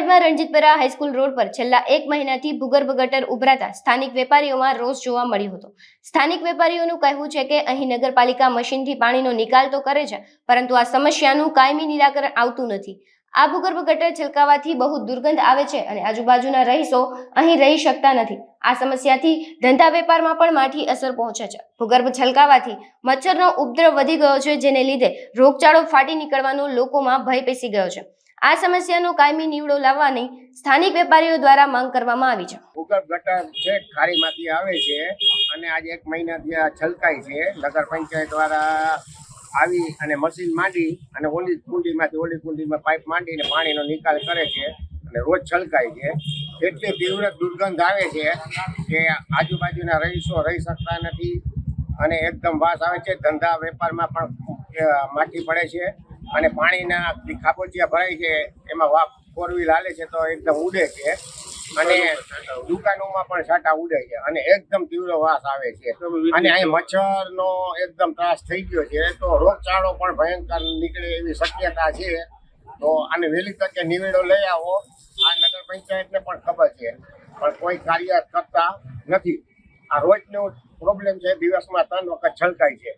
નડિયાદમાં રણજીતપરા high school road પર છેલ્લા એક મહિનાથી ભૂગર્ભ ગટર ઉભરાતા સ્થાનિક વેપારીઓમાં રોષ જોવા મળ્યો હતો. સ્થાનિક વેપારીઓનું કહેવું છે કે અહીં નગરપાલિકા મશીનથી પાણીનો નિકાલ તો કરે છે, પરંતુ આ સમસ્યાનું કાયમી નિરાકરણ આવતું નથી. આ ભૂગર્ભ ગટર છલકાવાથી બહુ દુર્ગંધ આવે છે અને આજુબાજુના રહીશો અહીં રહી શકતા નથી. આ સમસ્યાથી ધંધા વેપારમાં પણ માઠી અસર પહોંચે છે. ભૂગર્ભ છલકાવાથી મચ્છરનો ઉપદ્રવ વધી ગયો છે, જેને લીધે રોગચાળો ફાટી નીકળવાનો લોકોમાં ભય પેસી ગયો છે. આ સમસ્યાનો કાયમી નીવડો લાવવાની સ્થાનિક વેપારીઓ દ્વારા માંગ કરવામાં આવી છે. ભૂગર્ભ ગટર છે ખારીમાંથી આવે છે અને આજે એક મહિનાથી છલકાય છે. નગર પંચાયત દ્વારા આવી અને મશીન માંડી અને ઓલી કુંડીમાંથી ઓલી કુંડીમાં પાઇપ માંડીને પાણીનો નિકાલ કરે છે અને રોજ છલકાય છે. એટલી તીવ્ર દુર્ગંધ આવે છે કે આજુબાજુના રહીશો રહી શકતા નથી અને એકદમ વાસ આવે છે. ધંધા વેપારમાં પણ માટી પડે છે અને પાણીના ખાબોચિયા ભરાય છે. એમાં વાપ ફોર વ્હીલ હાલે છે તો એકદમ ઉડે છે. અને દુકાનોમાં પણ છાંટા ઉડે છે અને એકદમ તીવ્ર વાસ આવે છે. અને અહીં મચ્છરનો એકદમ ત્રાસ થઈ ગયો છે તો રોગચાળો પણ ભયંકર નીકળે એવી શક્યતા છે. તો આને વહેલી તકે નિવેડો લઈ આવો. આ નગર પંચાયતને પણ ખબર છે. પણ કોઈ કાર્ય કરતા નથી. આ રોજનો પ્રોબ્લેમ છે દિવસમાં ત્રણ વખત છલકાય છે.